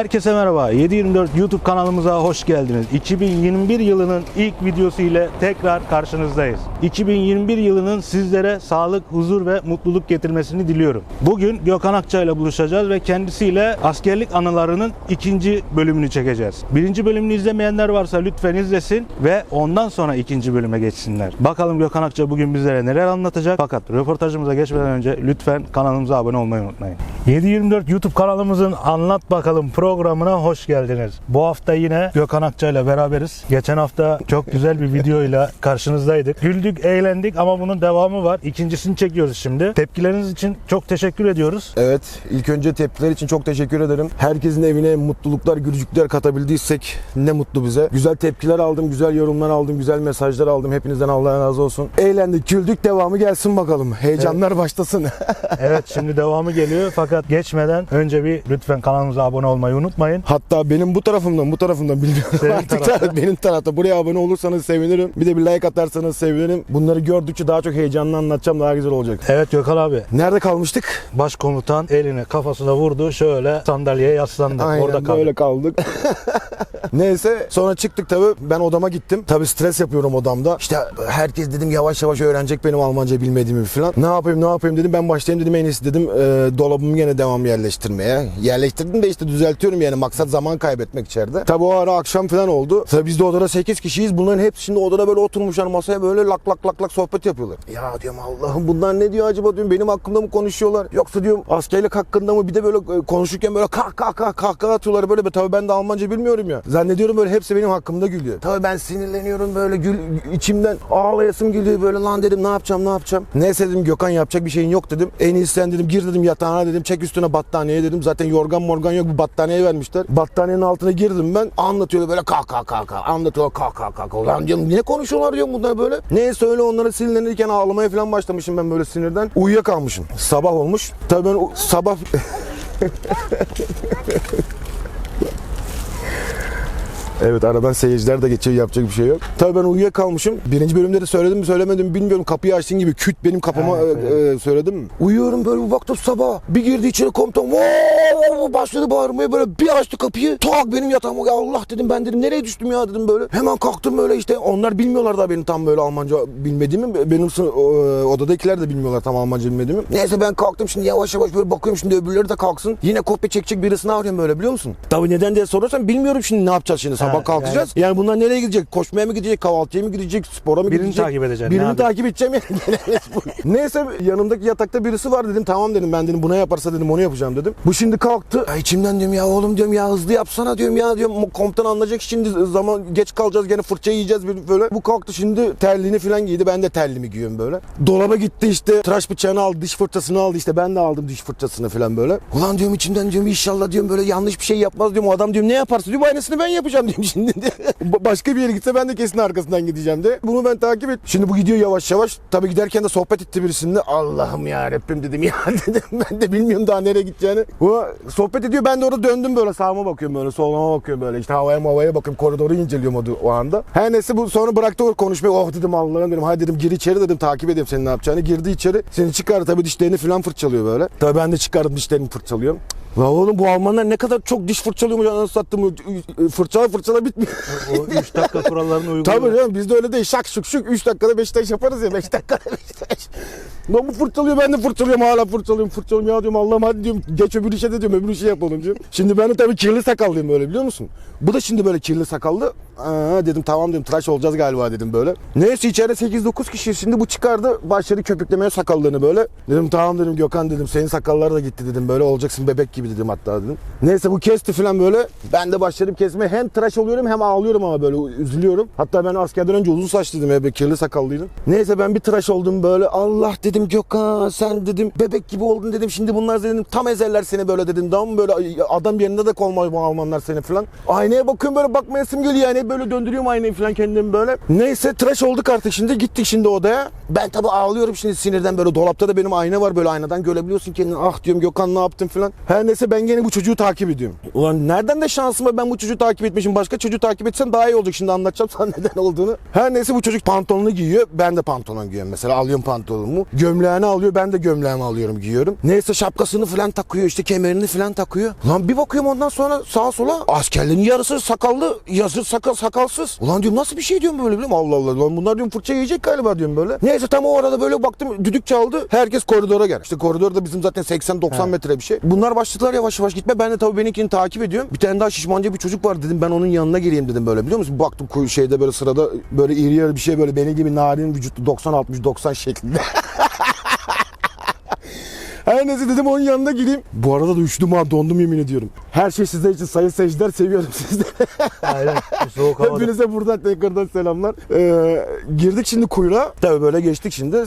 Herkese merhaba. 724 YouTube kanalımıza hoş geldiniz. 2021 yılının ilk videosu ile tekrar karşınızdayız. 2021 yılının sizlere sağlık, huzur ve mutluluk getirmesini diliyorum. Bugün Gökhan Akça ile buluşacağız ve kendisiyle askerlik anılarının ikinci bölümünü çekeceğiz. Birinci bölümünü izlemeyenler varsa lütfen izlesin ve ondan sonra ikinci bölüme geçsinler. Bakalım Gökhan Akça bugün bizlere neler anlatacak. Fakat röportajımıza geçmeden önce lütfen kanalımıza abone olmayı unutmayın. 724 YouTube kanalımızın Anlat Bakalım programına hoş geldiniz. Bu hafta yine Gökhan Akça ile beraberiz. Geçen hafta çok güzel bir videoyla karşınızdaydık. Güldük, eğlendik ama bunun devamı var. İkincisini çekiyoruz şimdi. Tepkileriniz için çok teşekkür ediyoruz. Evet, ilk önce tepkiler için çok teşekkür ederim. Herkesin evine mutluluklar, gülücükler katabildiysek ne mutlu bize. Güzel tepkiler aldım, güzel yorumlar aldım, güzel mesajlar aldım. Hepinizden Allah razı olsun. Eğlendik, güldük, devamı gelsin bakalım. Heyecanlar başlasın. Evet şimdi devamı geliyor fakat geçmeden önce bir lütfen kanalımıza abone olmayı unutmayın. Hatta benim bu tarafımdan, bu tarafımdan bilmiyorum Senin artık tarafta. benim tarafta. Buraya abone olursanız sevinirim. Bir de bir like atarsanız sevinirim. Bunları gördükçe daha çok heyecanlı anlatacağım, daha güzel olacak. Evet Gökhan abi Nerede kalmıştık? başkomutan elini kafasına vurdu şöyle sandalyeye yaslandı. Aynen Orada kaldı. böyle kaldık. Neyse sonra çıktık tabi ben odama gittim. Tabi stres yapıyorum odamda. İşte herkes dedim yavaş yavaş öğrenecek benim Almanca bilmediğimi falan. Ne yapayım ne yapayım dedim ben başlayayım dedim en iyisi dedim e, dolabımı yine devam yerleştirmeye. Yerleştirdim de işte düzeltiyorum yani maksat zaman kaybetmek içeride. Tabi o ara akşam falan oldu. Tabi biz de odada 8 kişiyiz. Bunların hepsi şimdi odada böyle oturmuşlar masaya böyle lak lak lak lak sohbet yapıyorlar. Ya diyorum Allah'ım bunlar ne diyor acaba diyorum benim hakkımda mı konuşuyorlar? Yoksa diyorum askerlik hakkında mı bir de böyle e, konuşurken böyle kah kah kah kah kah atıyorlar böyle. Tabii ben de Almanca bilmiyorum ya. Zannediyorum böyle hepsi benim hakkımda gülüyor. Tabii ben sinirleniyorum böyle gül içimden ağlayasım geliyor böyle lan dedim ne yapacağım ne yapacağım. Neyse dedim Gökhan yapacak bir şeyin yok dedim. En iyisi sen dedim gir dedim yatağına dedim çek üstüne battaniye dedim. Zaten yorgan morgan yok bu battaniye vermişler. Battaniyenin altına girdim ben anlatıyor böyle kah kah kah kah anlatıyor kah kah kah kah. Lan diyorum ne konuşuyorlar diyorum bunlar böyle. Neyse öyle onlara sinirlenirken ağlamaya falan başlamışım ben böyle sinirden. Uyuyakalmışım. Sabah olmuş. Tabii ben sabah Evet aradan seyirciler de geçiyor yapacak bir şey yok. Tabii ben uyuyakalmışım. Birinci bölümde de söyledim mi söylemedim mi bilmiyorum. Kapıyı açtığın gibi küt benim kapıma Evet, e, e, söyledim mi? Uyuyorum böyle bir baktım sabah. Bir girdi içeri komutan. "Voo!" başladı bağırmaya böyle bir açtı kapıyı. Tak benim yatağıma ya Allah dedim ben dedim nereye düştüm ya dedim böyle. Hemen kalktım böyle işte onlar bilmiyorlar da benim tam böyle Almanca bilmediğimi. Benim o- odadakiler de bilmiyorlar tam Almanca bilmediğimi. Neyse ben kalktım şimdi yavaş yavaş böyle bakıyorum şimdi öbürleri de kalksın. Yine kopya çekecek birisini arıyorum böyle biliyor musun? Tabii neden diye sorarsan bilmiyorum şimdi ne yapacağız şimdi sabah kalkacağız. Yani, bunlar nereye gidecek? Koşmaya mı gidecek? Kahvaltıya mı gidecek? Spora mı Birini gidecek? takip edeceksin, ne Birini takip edeceğim yani. Neyse yanımdaki yatakta birisi var dedim. Tamam dedim ben dedim buna yaparsa dedim onu yapacağım dedim. Bu şimdi kalktı. Ya içimden diyorum ya oğlum diyorum ya hızlı yapsana diyorum ya diyorum. Komutan anlayacak şimdi zaman geç kalacağız gene fırça yiyeceğiz böyle. Bu kalktı şimdi terliğini falan giydi. Ben de terliğimi giyiyorum böyle. Dolaba gitti işte tıraş bıçağını aldı diş fırçasını aldı işte ben de aldım diş fırçasını falan böyle. Ulan diyorum içimden diyorum inşallah diyorum böyle yanlış bir şey yapmaz diyorum. O adam diyorum ne yaparsa diyorum aynısını ben yapacağım diyorum şimdi. Ba- Başka bir yere gitse ben de kesin arkasından gideceğim de. Bunu ben takip et. Şimdi bu gidiyor yavaş yavaş. Tabii giderken de sohbet etti birisinde. Allah'ım ya Rabbim dedim ya dedim. Ben de bilmiyorum daha nereye gideceğini. Bu sohbet ediyor. Ben de orada döndüm böyle sağıma bakıyorum böyle soluma bakıyorum böyle. İşte havaya havaya bakıyorum. Koridoru inceliyorum o, o anda. Her neyse bu sonra bıraktı o konuşmayı. Oh dedim Allah'ım dedim. Hadi dedim gir içeri dedim. Takip edeyim senin ne yapacağını. Girdi içeri. Seni çıkardı tabii dişlerini falan fırçalıyor böyle. Tabii ben de çıkardım dişlerimi fırçalıyorum. La oğlum bu Almanlar ne kadar çok diş fırçalıyormuş anasını sattım. Fırçala fırçala bitmiyor. O 3 dakika kurallarını uyguluyor. Tabii canım bizde öyle değil. Şak şuk şuk 3 dakikada Beşiktaş yaparız ya. 5 dakikada Beşiktaş. Bu fırçalıyor ben de fırçalıyorum hala fırçalıyorum fırçalıyorum ya diyorum Allah'ım hadi diyorum geç öbür işe de diyorum öbür işi yapalım diyorum. Şimdi ben de tabii kirli sakallıyım böyle biliyor musun? Bu da şimdi böyle kirli sakallı. Aa, dedim tamam dedim tıraş olacağız galiba dedim böyle. Neyse içeride 8-9 kişi şimdi bu çıkardı başladı köpüklemeye sakallığını böyle. Dedim tamam dedim Gökhan dedim senin sakallar da gitti dedim böyle olacaksın bebek gibi dedim hatta dedim. Neyse bu kesti falan böyle. Ben de başladım kesmeye hem tıraş oluyorum hem ağlıyorum ama böyle üzülüyorum. Hatta ben askerden önce uzun saçlıydım ya kirli sakallıydım. Neyse ben bir tıraş oldum böyle Allah dedim Gökhan sen dedim bebek gibi oldun dedim. Şimdi bunlar dedim tam ezerler seni böyle dedim. Tam böyle adam yerinde de kolmay bu Almanlar seni falan. Aynaya bakıyorum böyle bakmayasım geliyor yani böyle döndürüyorum aynayı falan kendimi böyle. Neyse tıraş olduk artık şimdi gittik şimdi odaya. Ben tabii ağlıyorum şimdi sinirden böyle dolapta da benim ayna var böyle aynadan görebiliyorsun kendini. Ah diyorum Gökhan ne yaptın falan. Her neyse ben gene bu çocuğu takip ediyorum. Ulan nereden de şansıma ben bu çocuğu takip etmişim. Başka çocuğu takip etsem daha iyi olacak. Şimdi anlatacağım sana neden olduğunu. Her neyse bu çocuk pantolonunu giyiyor. Ben de pantolon giyiyorum mesela. Alıyorum pantolonumu. Gömleğini alıyor. Ben de gömleğimi alıyorum giyiyorum. Neyse şapkasını falan takıyor işte kemerini falan takıyor. Lan bir bakıyorum ondan sonra sağa sola askerlerin yarısı sakallı, yazı sakal sakalsız. Ulan diyorum nasıl bir şey diyorum böyle biliyor musun? Allah Allah. Lan bunlar diyorum fırça yiyecek galiba diyorum böyle. Neyse tam o arada böyle baktım düdük çaldı. Herkes koridora gel. İşte koridorda bizim zaten 80-90 metre bir şey. Bunlar başladılar yavaş yavaş gitme. Ben de tabii benimkini takip ediyorum. Bir tane daha şişmanca bir çocuk var dedim. Ben onun yanına geleyim dedim böyle biliyor musun? Baktım koyu şeyde böyle sırada böyle iri yarı bir şey böyle benim gibi narin vücutlu 90-60-90 şeklinde. Her neyse dedim onun yanına gireyim. Bu arada da üşüdüm ha dondum yemin ediyorum. Her şey sizler için sayın seyirciler seviyorum sizleri. Aynen. Soğuk havada. Hepinize buradan tekrardan selamlar. Ee, girdik şimdi kuyruğa. Tabii böyle geçtik şimdi.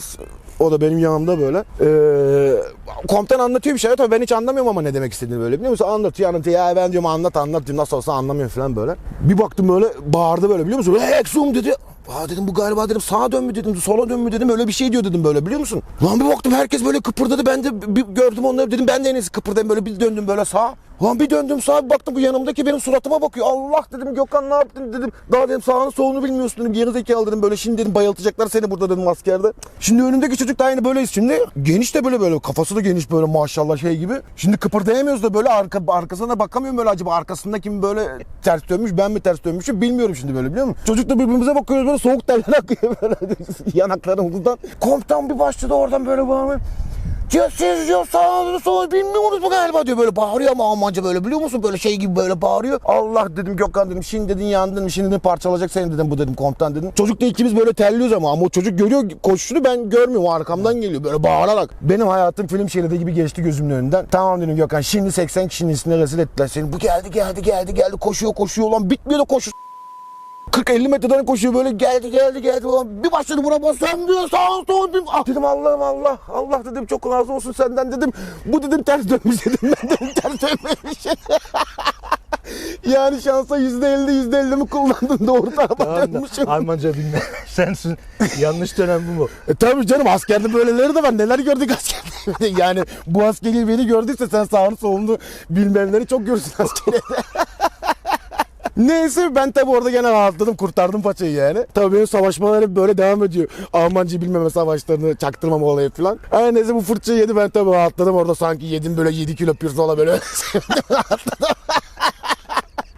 O da benim yanımda böyle. Ee, komutan anlatıyor bir şey. Tabii ben hiç anlamıyorum ama ne demek istediğini böyle biliyor musun? Anlatıyor anlatıyor. Ya ben diyorum anlat anlat diyorum. Nasıl olsa anlamıyorum falan böyle. Bir baktım böyle bağırdı böyle biliyor musun? Exum dedi. Aa dedim bu galiba dedim sağa dön mü dedim sola dön mü dedim öyle bir şey diyor dedim böyle biliyor musun? Lan bir baktım herkes böyle kıpırdadı ben de bir gördüm onları dedim ben de en iyisi kıpırdayım böyle bir döndüm böyle sağa. Lan bir döndüm sağa bir baktım bu yanımdaki benim suratıma bakıyor. Allah dedim Gökhan ne yaptın dedim. Daha dedim sağını solunu bilmiyorsun dedim. Geri zekalı dedim böyle şimdi dedim bayıltacaklar seni burada dedim askerde. Şimdi önümdeki çocuk da aynı böyleyiz şimdi. Geniş de böyle böyle kafası da geniş böyle maşallah şey gibi. Şimdi kıpırdayamıyoruz da böyle arka, arkasına bakamıyorum böyle acaba arkasında kim böyle ters dönmüş ben mi ters dönmüşüm bilmiyorum şimdi böyle biliyor musun? Çocukla birbirimize bakıyoruz böyle soğuk terler akıyor böyle yanaklarımızdan. Komutan bir başladı oradan böyle bağırmaya. Diyor siz diyor sağını solunu bilmiyorsunuz mu galiba diyor böyle bağırıyor ama Almanca böyle biliyor musun böyle şey gibi böyle bağırıyor. Allah dedim Gökhan dedim şimdi dedin yandın şimdi dedim parçalayacak seni dedim bu dedim komutan dedim. Çocuk da ikimiz böyle terliyoruz ama ama o çocuk görüyor koşuşunu ben görmüyorum arkamdan geliyor böyle bağırarak. Benim hayatım film şeridi gibi geçti gözümün önünden. Tamam dedim Gökhan şimdi 80 kişinin üstüne rezil ettiler seni. Bu geldi geldi geldi geldi koşuyor koşuyor lan bitmiyor da koşuyor. 40-50 metreden koşuyor böyle geldi geldi geldi ulan bir başladı buna basam diyor sağ sol bir ah dedim Allah'ım Allah Allah dedim çok razı olsun senden dedim bu dedim ters dönmüş dedim ben dedim ters dönmemiş yani şansa yüzde elli yüzde elli mi kullandın doğru tarafa Tamam dönmüşüm. Almanca bilme. Sensin. Yanlış dönem bu mu? E tabii canım askerde böyleleri de var. Neler gördük askerde. yani bu askeri beni gördüyse sen sağını solunu bilmeyenleri çok görürsün askerde. Neyse ben tabii orada gene rahatladım kurtardım paçayı yani. Tabii benim savaşmalar hep böyle devam ediyor. Almanca bilmeme savaşlarını çaktırmama olayı falan. Her neyse bu fırçayı yedi ben tabii rahatladım orada sanki yedim böyle 7 kilo pirzola böyle rahatladım.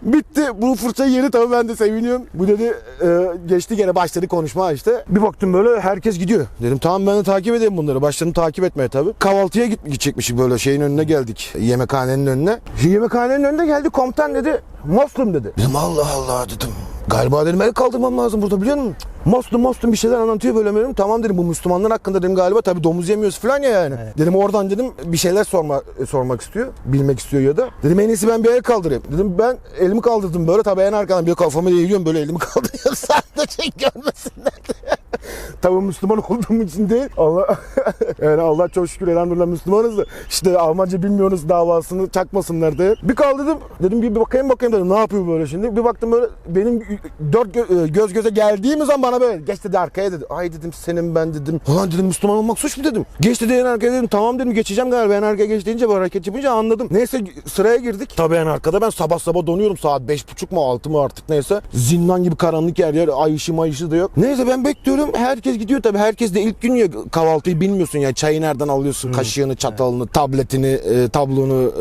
Bitti. Bu fırçayı yedi tabii ben de seviniyorum. Bu dedi e, geçti gene başladı konuşma işte. Bir baktım böyle herkes gidiyor. Dedim tamam ben de takip edeyim bunları. Başladım takip etmeye tabii. Kahvaltıya git gidecekmişik böyle şeyin önüne geldik. Yemekhanenin önüne. Yemekhanenin önüne geldi komutan dedi. Moslum dedi. Dedim Allah Allah dedim. Galiba dedim el kaldırmam lazım burada biliyor musun? Moslum Moslum bir şeyler anlatıyor böyle dedim. Tamam dedim bu Müslümanlar hakkında dedim galiba tabii domuz yemiyoruz falan ya yani. Dedim oradan dedim bir şeyler sorma, e, sormak istiyor. Bilmek istiyor ya da. Dedim en iyisi ben bir el kaldırayım. Dedim ben elimi kaldırdım böyle tabii en arkadan bir kafamı eğiliyorum böyle elimi kaldırıyorum. Sadece görmesinler diye. Tabii Müslüman olduğum için değil. Allah yani Allah çok şükür elhamdülillah Müslümanız da işte Almanca bilmiyoruz davasını çakmasınlar diye. Bir kaldırdım. Dedim bir bakayım bakayım dedim. Ne yapıyor böyle şimdi? Bir baktım böyle benim dört gö- göz göze geldiğim zaman bana böyle geç dedi arkaya dedi. Ay dedim senin ben dedim. Ulan dedim Müslüman olmak suç mu dedim. Geç dedi en arkaya dedim. Tamam dedim geçeceğim galiba. En arkaya geç deyince bu hareket yapınca anladım. Neyse sıraya girdik. Tabii en arkada ben sabah sabah donuyorum. Saat beş buçuk mu altı mı artık neyse. Zindan gibi karanlık yer yer. Ay ışığı ışığı da yok. Neyse ben bekliyorum. Herkes gidiyor tabii. Herkes de ilk gün ya kahvaltıyı bilmiyorsun ya. Çayı nereden alıyorsun? Kaşığını, çatalını, tabletini, e, tablonu,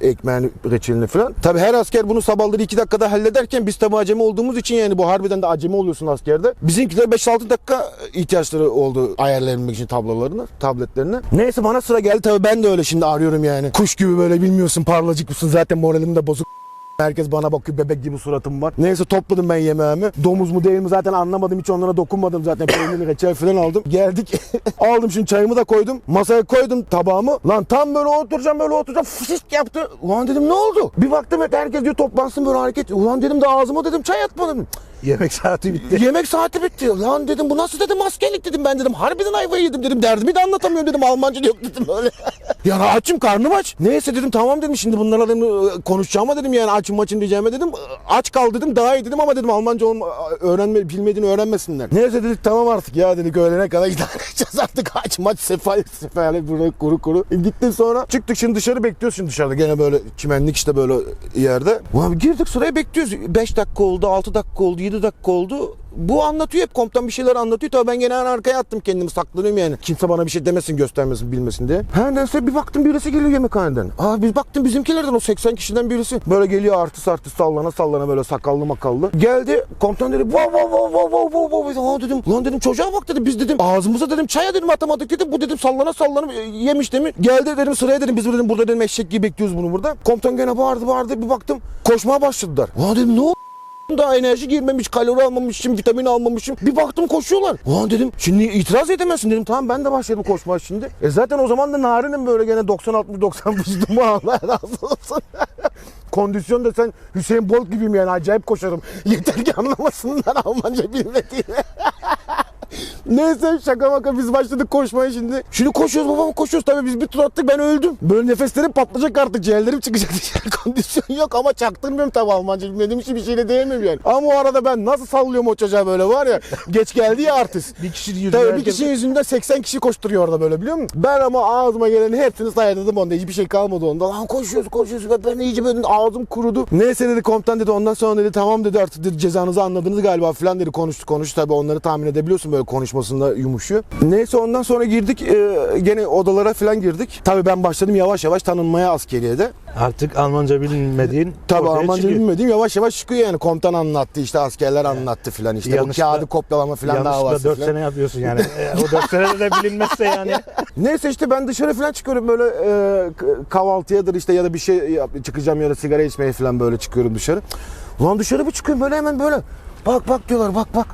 e, ekmeğini, reçelini falan. Tabii her asker bunu sabahları iki dakikada hallederken biz tabii acemi olduğumuz için yani bu harbiden de acemi oluyorsun askerde. Bizimkiler 5-6 dakika ihtiyaçları oldu ayarlayabilmek için tablolarını, tabletlerini. Neyse bana sıra geldi tabii ben de öyle şimdi arıyorum yani. Kuş gibi böyle bilmiyorsun parlacık mısın zaten moralim de bozuk. Herkes bana bakıyor bebek gibi suratım var. Neyse topladım ben yemeğimi. Domuz mu değil mi zaten anlamadım hiç onlara dokunmadım zaten. Peynir reçel falan aldım. Geldik. Aldım şimdi çayımı da koydum. Masaya koydum tabağımı. Lan tam böyle oturacağım böyle oturacağım. Fışt yaptı. Ulan dedim ne oldu? Bir baktım hep herkes diyor toplansın böyle hareket. Ulan dedim de ağzıma dedim çay atmadım. Yemek saati bitti. Yemek saati bitti. Lan dedim bu nasıl dedim askerlik dedim ben dedim. Harbiden ayvayı yedim dedim. Derdimi de anlatamıyorum dedim. Almanca da yok dedim öyle. yani açım karnım aç. Neyse dedim tamam dedim şimdi bunlarla dedim konuşacağıma dedim yani açım açım diyeceğime dedim. Aç kal dedim daha iyi dedim ama dedim Almanca olma, öğrenme, bilmediğini öğrenmesinler. Neyse dedik tamam artık ya dedik öğlene kadar idare edeceğiz artık aç maç sefal sefal böyle kuru kuru. E, gittik sonra çıktık şimdi dışarı bekliyoruz şimdi dışarıda gene böyle çimenlik işte böyle yerde. Ulan girdik sıraya bekliyoruz. 5 dakika oldu 6 dakika oldu 7 dakika oldu. bu anlatıyor hep komutan bir şeyler anlatıyor. Tabii ben gene arkaya attım kendimi saklanıyorum yani. Kimse bana bir şey demesin göstermesin bilmesin diye. Her neyse bir baktım birisi geliyor yemekhaneden. Aa biz baktım bizimkilerden o 80 kişiden birisi. Böyle geliyor artist artist sallana sallana böyle sakallı makallı. Geldi komutan dedi wow wow wow wow wow wow wow. Aa dedim lan dedim çocuğa bak dedim biz dedim ağzımıza dedim çaya dedim atamadık dedim. Bu dedim sallana sallana e, yemiş dedim. Geldi dedim sıraya dedim biz dedim burada dedim eşek gibi bekliyoruz bunu burada. Komutan gene bağırdı bağırdı bir baktım koşmaya başladılar. Aa dedim ne oldu? Daha enerji girmemiş, kalori almamışım, vitamin almamışım. Bir baktım koşuyorlar. Ulan dedim şimdi itiraz edemezsin dedim. Tamam ben de başladım koşmaya şimdi. E zaten o zaman da narinim böyle gene 90-60-90 vücudumu Allah razı olsun. Kondisyon da sen Hüseyin Bolt gibiyim yani acayip koşarım. Yeter ki anlamasınlar Almanca bilmediğimi. Neyse şaka maka biz başladık koşmaya şimdi. Şimdi koşuyoruz babam koşuyoruz tabii biz bir tur attık ben öldüm. Böyle nefeslerim patlayacak artık ciğerlerim çıkacak dışarı kondisyon yok ama çaktırmıyorum tabii Almanca bilmediğim için bir şeyle diyemem yani. Ama o arada ben nasıl sallıyorum o çocuğa böyle var ya geç geldi ya artist. Bir kişi yüzünden Tabii bir kişinin yüzünden 80 kişi koşturuyor orada böyle biliyor musun? Ben ama ağzıma gelenin hepsini saydım onda. Hiçbir şey kalmadı onda. Lan koşuyoruz koşuyoruz. ve Ben iyice böyle ağzım kurudu. Neyse dedi komutan dedi. Ondan sonra dedi tamam dedi artık dedi cezanızı anladınız galiba falan dedi. Konuştu konuştu tabii onları tahmin edebiliyorsun böyle konuşmasında yumuşuyor. Neyse ondan sonra girdik. e, gene odalara falan girdik. Tabii ben başladım yavaş yavaş tanınmaya askeriyede. Artık Almanca bilmediğin Tabii Almanca çıkıyor. bilmediğim yavaş yavaş çıkıyor yani. Komutan anlattı işte askerler anlattı filan işte. Bu Yanlışlıkla- kağıdı kopyalama filan davası Yanlışlıkla 4 filan. sene yapıyorsun yani. E, o 4 senede de bilinmezse yani. Neyse işte ben dışarı falan çıkıyorum böyle e, kahvaltıyadır işte ya da bir şey yap- çıkacağım ya da sigara içmeye falan böyle çıkıyorum dışarı. Ulan dışarı bir çıkıyorum böyle hemen böyle. Bak bak diyorlar bak bak.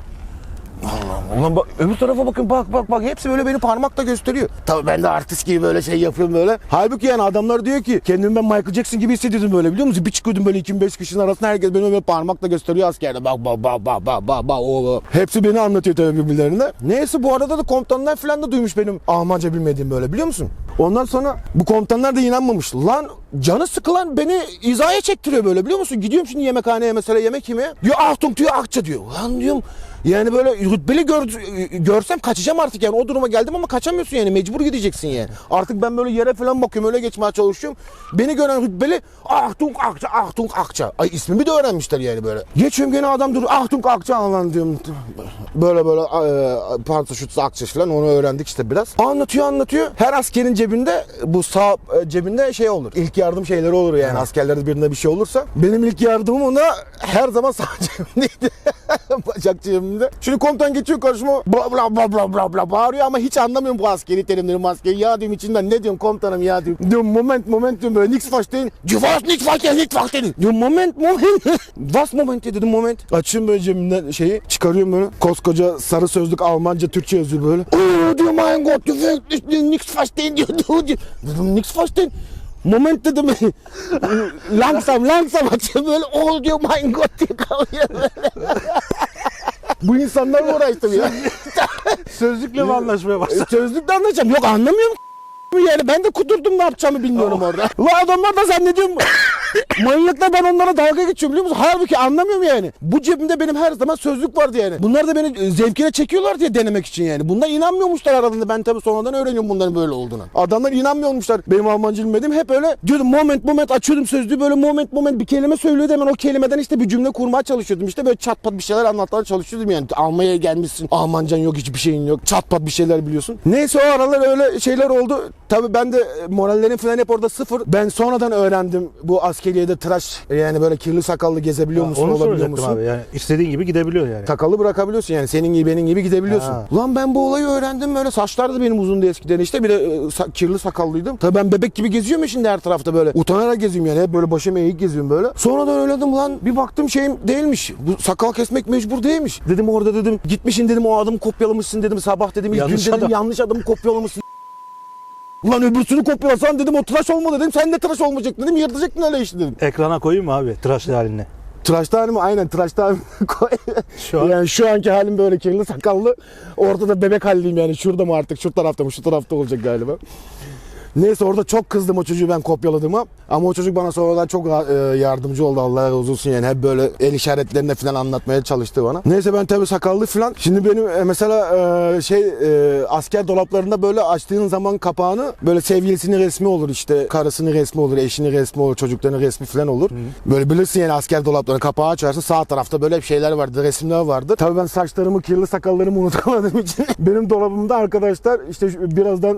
Allah'ım ulan bak öbür tarafa bakın bak bak bak hepsi böyle beni parmakla gösteriyor. Tabii ben de artist gibi böyle şey yapıyorum böyle. Halbuki yani adamlar diyor ki kendimi ben Michael Jackson gibi hissediyordum böyle biliyor musun? Bir çıkıyordum böyle 25 kişinin arasında herkes beni böyle parmakla gösteriyor askerde. Bak bak bak bak bak bak bak o. Hepsi beni anlatıyor tabii birbirlerine. Neyse bu arada da komutanlar falan da duymuş benim Almanca bilmediğim böyle biliyor musun? Ondan sonra bu komutanlar da inanmamış. Lan canı sıkılan beni izaya çektiriyor böyle biliyor musun? Gidiyorum şimdi yemekhaneye mesela yemek yemeye. Diyor Achtung diyor akça diyor. Lan diyorum yani böyle rütbeli gör, görsem kaçacağım artık yani o duruma geldim ama kaçamıyorsun yani mecbur gideceksin yani. Artık ben böyle yere falan bakıyorum öyle geçmeye çalışıyorum. Beni gören rütbeli Achtung Akça Achtung Akça. Ay ismimi de öğrenmişler yani böyle. Geçiyorum gene adam duruyor Achtung Akça lan diyorum. Böyle böyle e, pantaşütsüz Akça falan onu öğrendik işte biraz. Anlatıyor anlatıyor. Her askerin cebinde bu sağ e, cebinde şey olur. İlk yardım şeyleri olur yani askerlerin birinde bir şey olursa. Benim ilk yardımım ona her zaman sağ cebimdeydi. Bacak cebimde. Şimdi komutan geçiyor karşıma bla bla bla bla bla bla bağırıyor ama hiç anlamıyorum bu askeri terimleri maskeri. Ya diyorum içinden ne diyorum komutanım ya diyorum. Diyorum moment moment diyorum böyle nix verstehen. Du warst nicht verstehen, nicht verstehen. Diyorum moment moment. Was moment dedim moment. Açıyorum böyle cebimden şeyi çıkarıyorum böyle. Koskoca sarı sözlük Almanca Türkçe yazıyor böyle. Oo diyor mein Gott du wirst nix verstehen diyor. Dedim nix verstehen. Moment dedim. langsam langsam açıyorum böyle. Oh diyor mein Gott diye kalıyor böyle. Bu insanlarla uğraştım ya. Sözlükle mi anlaşmaya başladın? E, Sözlükle anlayacağım. Yok anlamıyorum yani ben de kudurdum ne yapacağımı bilmiyorum orada. La adamlar da zannediyorum. Manyaklar ben onlara dalga geçiyorum biliyor musun? Halbuki anlamıyorum yani. Bu cebimde benim her zaman sözlük vardı yani. Bunlar da beni e, zevkine çekiyorlar diye denemek için yani. Bunlar inanmıyormuşlar aralarında. Ben tabii sonradan öğreniyorum bunların böyle olduğunu. Adamlar inanmıyormuşlar. Benim Almanca bilmediğim hep öyle diyordum moment moment açıyordum sözlüğü böyle moment moment bir kelime söylüyordu hemen o kelimeden işte bir cümle kurmaya çalışıyordum. İşte böyle çat pat bir şeyler anlatmaya çalışıyordum yani. Almanya'ya gelmişsin. Almancan yok hiçbir şeyin yok. Çat pat bir şeyler biliyorsun. Neyse o aralar öyle şeyler oldu. Tabii ben de e, morallerim falan hep orada sıfır. Ben sonradan öğrendim bu askeriyede tıraş yani böyle kirli sakallı gezebiliyor musun Onu olabiliyor soracaktım musun? abi yani istediğin gibi gidebiliyor yani. Takalı bırakabiliyorsun yani senin gibi benim gibi gidebiliyorsun. Ha. Ulan ben bu olayı öğrendim böyle saçlar da benim uzundu eskiden işte bir de e, sa- kirli sakallıydım. Tabii ben bebek gibi geziyorum ya şimdi her tarafta böyle utanarak geziyorum yani hep böyle başım eğik geziyorum böyle. Sonradan öğrendim lan bir baktım şeyim değilmiş bu sakal kesmek mecbur değilmiş. Dedim orada dedim gitmişsin dedim o adamı kopyalamışsın dedim sabah dedim ilk Yanlış gün dedim adam. yanlış adamı kopyalamışsın. Ulan öbürsünü kopyalasan dedim o tıraş olma dedim sen de tıraş olmayacak dedim yırtacaktın öyle işte dedim. Ekrana koyayım mı abi tıraşlı haline? Tıraşta halimi aynen tıraşta halimi koy. Şu an- Yani şu anki halim böyle kirli sakallı. Ortada bebek haldeyim yani. Şurada mı artık şu tarafta mı şu tarafta olacak galiba. Neyse orada çok kızdım o çocuğu ben kopyaladığıma. Ama o çocuk bana sonradan çok e, yardımcı oldu Allah razı olsun yani. Hep böyle el işaretlerinde falan anlatmaya çalıştı bana. Neyse ben tabii sakallı falan. Şimdi benim e, mesela e, şey asker dolaplarında böyle açtığın zaman kapağını böyle sevgilisinin resmi olur işte. Karısının resmi olur, eşinin resmi olur, çocuklarının resmi falan olur. Böyle bilirsin yani asker dolaplarının kapağı açarsın sağ tarafta böyle şeyler vardır, resimler vardır. Tabii ben saçlarımı, kirli sakallarımı unutamadığım için benim dolabımda arkadaşlar işte birazdan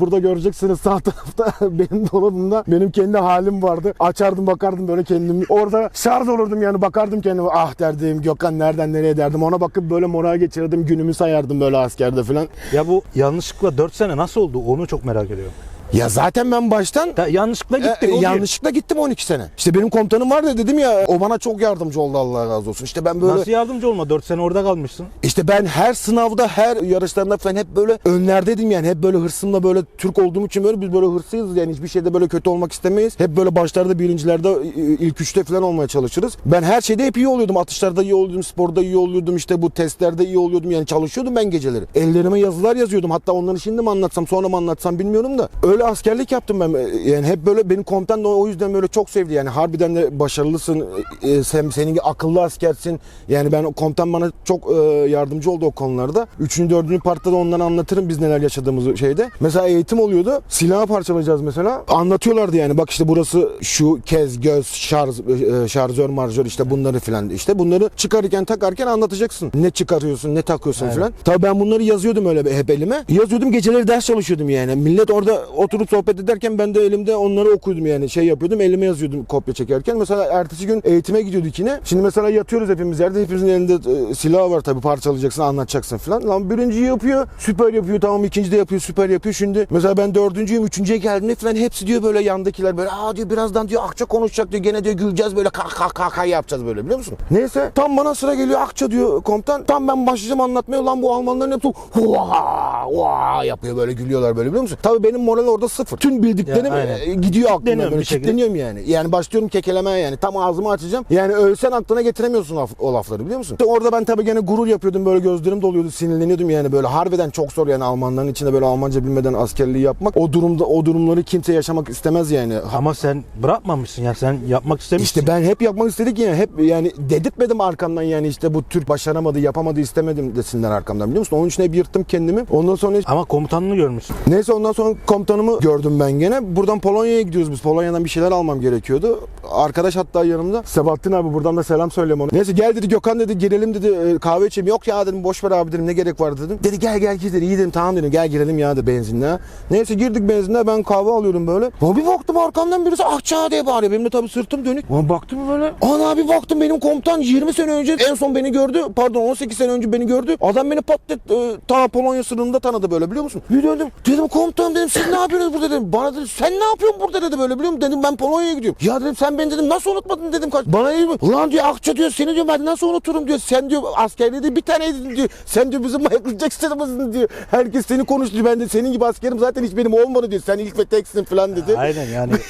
burada göreceksiniz sağ tarafta benim dolabımda benim kendi halim vardı. Açardım bakardım böyle kendimi. Orada şarj olurdum yani bakardım kendime. Ah derdim Gökhan nereden nereye derdim. Ona bakıp böyle moral geçirirdim. Günümü sayardım böyle askerde falan. Ya bu yanlışlıkla 4 sene nasıl oldu onu çok merak ediyorum. Ya zaten ben baştan yanlışlıkla E, e, o bir. yanlışlıkla gittim 12 sene. İşte benim komutanım vardı dedim ya o bana çok yardımcı oldu Allah razı olsun. İşte ben böyle Nasıl yardımcı olma 4 sene orada kalmışsın. İşte ben her sınavda, her yarışlarında falan hep böyle önlerdeydim yani. Hep böyle hırsımla böyle Türk olduğum için böyle biz böyle hırslıyız yani hiçbir şeyde böyle kötü olmak istemeyiz. Hep böyle başlarda birincilerde ilk üçte falan olmaya çalışırız. Ben her şeyde hep iyi oluyordum. Atışlarda iyi oluyordum, sporda iyi oluyordum. işte bu testlerde iyi oluyordum. Yani çalışıyordum ben geceleri. Ellerime yazılar yazıyordum. Hatta onları şimdi mi anlatsam sonra mı anlatsam bilmiyorum da. Öyle askerlik yaptım ben. Yani hep böyle benim komutan da o yüzden böyle çok sevdi. Yani harbiden de başarılısın. Ee, Sen senin gibi akıllı askersin. Yani ben komutan bana çok e, yardımcı oldu o konularda. Üçüncü, dördüncü partta da ondan anlatırım biz neler yaşadığımızı şeyde. Mesela eğitim oluyordu. Silahı parçalayacağız mesela. Anlatıyorlardı yani. Bak işte burası şu kez, göz, şarj, e, şarjör, marjör işte bunları filan. işte bunları çıkarırken takarken anlatacaksın. Ne çıkarıyorsun, ne takıyorsun Evet. filan. Tabii ben bunları yazıyordum öyle hep elime. Yazıyordum geceleri ders çalışıyordum yani. Millet orada oturup sohbet ederken ben de elimde onları okuyordum yani. Şey yapıyordum elime yazıyordum kopya çekerken. Mesela ertesi gün eğitime gidiyorduk yine. Şimdi mesela yatıyoruz hepimiz yerde. Hepimizin elinde e, silah var tabii parçalayacaksın anlatacaksın filan. Lan birinci yapıyor süper yapıyor tamam ikinci de yapıyor süper yapıyor. Şimdi mesela ben dördüncüyüm üçüncüye geldiğimde falan hepsi diyor böyle yandakiler böyle aa diyor birazdan diyor akça konuşacak diyor. Gene diyor güleceğiz böyle kah kah kah kah yapacağız böyle biliyor musun? Neyse tam bana sıra geliyor akça diyor komutan. Tam ben başlayacağım anlatmaya lan bu Almanların hepsi hua hua yapıyor böyle gülüyorlar böyle biliyor musun? Tabii benim moral orada sıfır. Tüm bildiklerim Ya, e, gidiyor aklımda böyle kitleniyorum yani. Yani başlıyorum kekelemeye yani. Tam ağzımı açacağım. Yani ölsen aklına getiremiyorsun laf- o lafları biliyor musun? İşte orada ben tabii gene gurur yapıyordum böyle gözlerim doluyordu sinirleniyordum yani böyle harbiden çok zor yani Almanların içinde böyle Almanca bilmeden askerliği yapmak. O durumda o durumları kimse yaşamak istemez yani. Ama sen bırakmamışsın ya sen yapmak istemişsin. İşte ben hep yapmak istedik ya hep yani dedirtmedim arkamdan yani işte bu Türk başaramadı yapamadı istemedim desinler arkamdan biliyor musun? Onun için hep yırttım kendimi. Ondan sonra Ama komutanını görmüşsün. Neyse ondan sonra komutanımı gördüm ben gene. Buradan Polonya'ya gidiyoruz biz. Polonya'dan bir şeyler almam gerekiyordu. Arkadaş hatta yanımda. Sebahattin abi buradan da selam söyleyeyim ona. Neyse gel dedi Gökhan dedi girelim dedi e, kahve içelim. Yok ya dedim boş ver abi dedim ne gerek var dedim. Dedi gel gel gir dedi. İyi dedim tamam dedim gel girelim ya dedi benzinle. Neyse girdik benzinle ben kahve alıyorum böyle. Ama bir baktım arkamdan birisi akça diye bağırıyor. Benim de tabii sırtım dönük. Ama baktım böyle. Ana bir baktım benim komutan 20 sene önce en son beni gördü. Pardon 18 sene önce beni gördü. Adam beni patlat e, ta Polonya sınırında tanıdı böyle biliyor musun? Bir döndüm. Dedim komutanım dedim siz ne yapıyorsunuz burada dedim. Bana dedi sen ne yapıyorsun burada dedi böyle biliyor musun? Dedim ben Polonya'ya gidiyorum. Ya dedim sen beni dedim nasıl unutmadın dedim kaç. Bana dedi ulan diyor akça diyor seni diyor ben nasıl unuturum diyor. Sen diyor askerliğde bir taneydin diyor. Sen diyor bizim Michael Jackson'ımızın diyor. Herkes seni konuştu ben de senin gibi askerim zaten hiç benim olmadı diyor. Sen ilk ve teksin falan dedi. Aynen yani.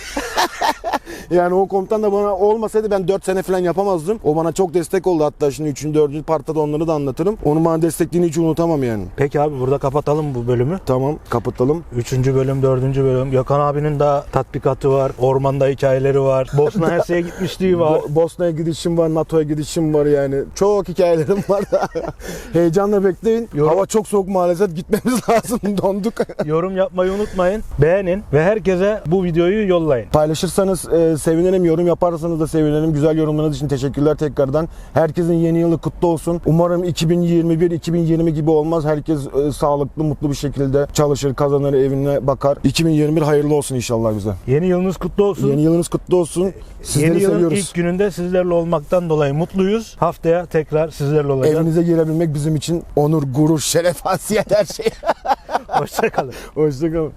Yani o komutan da bana olmasaydı ben 4 sene falan yapamazdım. O bana çok destek oldu hatta şimdi 3. 4. partta da onları da anlatırım. Onun bana destekliğini hiç unutamam yani. Peki abi burada kapatalım bu bölümü. Tamam kapatalım. Üçüncü bölüm, dördüncü bölüm. Gökhan abinin daha tatbikatı var. Ormanda hikayeleri var. Bosna Hersek'e gitmişliği var. Bo- Bosna'ya gidişim var, NATO'ya gidişim var yani. Çok hikayelerim var. Heyecanla bekleyin. Yorum- Hava çok soğuk maalesef. Gitmemiz lazım. Donduk. Yorum yapmayı unutmayın. Beğenin ve herkese bu videoyu yollayın. Paylaşırsanız e, sevinirim. Yorum yaparsanız da sevinirim. Güzel yorumlarınız için teşekkürler tekrardan. Herkesin yeni yılı kutlu olsun. Umarım 2021-2020 gibi olmaz. Herkes e, sağlıklı, mutlu bir şekilde çalışır, kazanır, evine bakar. 2021 hayırlı olsun inşallah bize. Yeni yılınız kutlu olsun. Yeni yılınız kutlu olsun. Sizleri Yeni yılın seviyoruz. ilk gününde sizlerle olmaktan dolayı mutluyuz. Haftaya tekrar sizlerle olacağız. Evinize girebilmek bizim için onur, gurur, şeref, hasiyet her şey. Hoşçakalın. Hoşçakalın.